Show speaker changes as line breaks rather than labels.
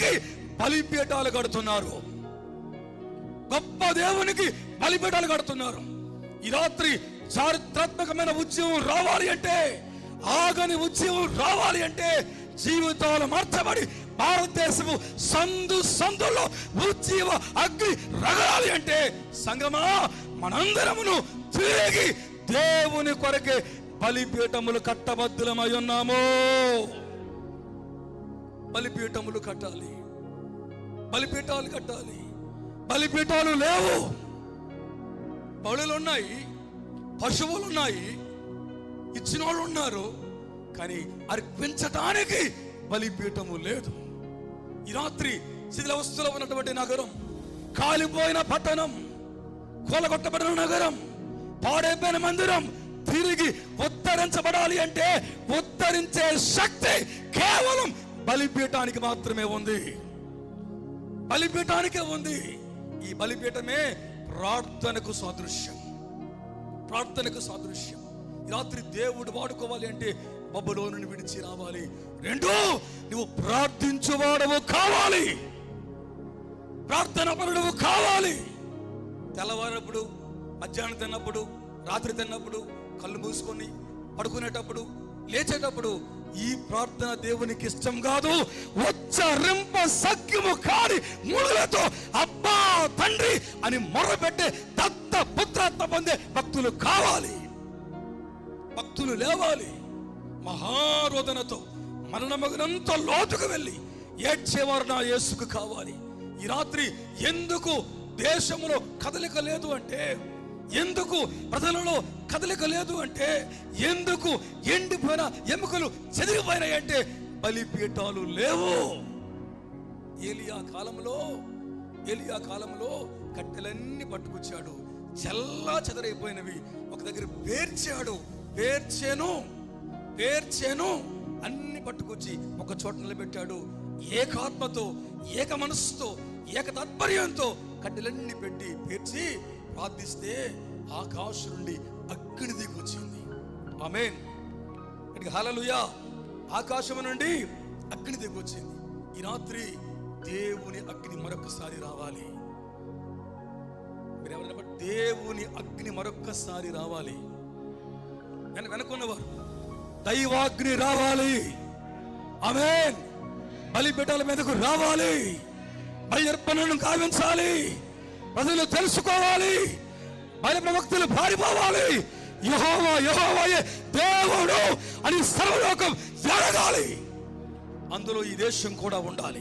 దేవునికి బలిపీఠాలు కడుతున్నారు. గొప్ప దేవునికి బలిపీఠాలు కడుతున్నారు. ఈ రాత్రి చారిత్రాత్మకమైన ఉద్యమం రావాలి అంటే ఆగని ఉద్యమం రావాలి అంటే జీవితాలు మార్చబడి భారతదేశము సందు సందులో ఉద్యమ అగ్ని రగలాలి అంటే సంగమా మనందరమును తిరిగి దేవుని కొరకే బలిపీఠములు కట్టబద్దులమై ఉన్నాము. బలిపీఠములు కట్టాలి. బలిపీఠాలు కట్టాలి. బలిపీఠాలు లేవు. బలులు ఉన్నాయి పశువులు ఉన్నాయి ఇచ్చిన వాళ్ళు ఉన్నారు కానీ అర్పించటానికి బలిపీఠము లేదు. ఈ రాత్రి శిథిలవస్థలో ఉన్నటువంటి నగరం కాలిపోయిన పట్టణం కూలగొట్టబడిన నగరం పాడైపోయిన మందిరం తిరిగి ఉద్ధరించబడాలి అంటే ఉద్ధరించే శక్తి కేవలం బలిపీఠానికి మాత్రమే ఉంది. బలిపీఠానికే ఉంది. ఈ బలిపీఠమే ప్రార్థనకు సాదృశ్యం. ప్రార్థనకు సాదృశ్యం. రాత్రి దేవుడు వాడుకోవాలి అంటే బొబ్బలోను విడిచి రావాలి. రెండు నువ్వు ప్రార్థించువాడవు కావాలి. ప్రార్థన పరుడవు కావాలి. తెల్లవారప్పుడు మధ్యాహ్నం తిన్నప్పుడు రాత్రి తిన్నప్పుడు కళ్ళు మూసుకొని పడుకునేటప్పుడు లేచేటప్పుడు ఈ ప్రార్థన దేవునికి ఇష్టం కాదు. ఉచ్చరింప సఖ్యము కాని ముళ్ళతో అబ్బా తండ్రి అని మొరపెట్టే దత్త పుత్రత్వ పొందే భక్తులు కావాలి. భక్తులు లేవాలి. మహారోదనతో మరణమగనంత లోతుకు వెళ్ళి ఏడ్చేవారు నా యేసుకు కావాలి. ఈ రాత్రి ఎందుకు దేశంలో కదలిక లేదు అంటే ఎందుకు ప్రజలలో కదలిక లేదు అంటే ఎందుకు ఎండిపోయిన ఎముకలు చెదిరిపోయినాయి అంటే బలిపీఠాలు లేవు. ఏలియా కాలంలో ఏలియా కాలంలో కట్టెలన్నీ పట్టుకొచ్చాడు. చల్లా చెదరైపోయినవి ఒక దగ్గర పేర్చాడు. పేర్చాను పేర్చాను అన్ని పట్టుకొచ్చి ఒక చోట నిలబెట్టాడు. ఏకాత్మతో ఏక మనస్సుతో ఏక తాత్పర్యంతో కట్టెలన్నీ పెట్టి పేర్చి ప్రార్థిస్తే ఆకాశం నుండి అగ్ని దిగొచ్చింది ఆమెన్. ఇక్కడికి హలలుయా ఆకాశం నుండి అగ్ని దిగొచ్చింది ఈ రాత్రి దేవుని అగ్ని మరొకసారి రావాలి. మీరు ఎవరైనా దేవుని అగ్ని మరొక్కసారి రావాలి. వెన వెనకున్నవారు దైవాగ్ని రావాలి. ఆమె బలిపీఠాల మీదకు రావాలి. బలి అర్పణను కావించాలి ప్రజలు తెలుసుకోవాలి. బలి ప్రవక్తలు పారిపోవాలి యహోవా యహోవాయే దేవుడు అని సర్వలోకం జరగాలి అందులో ఈ దేశం కూడా ఉండాలి.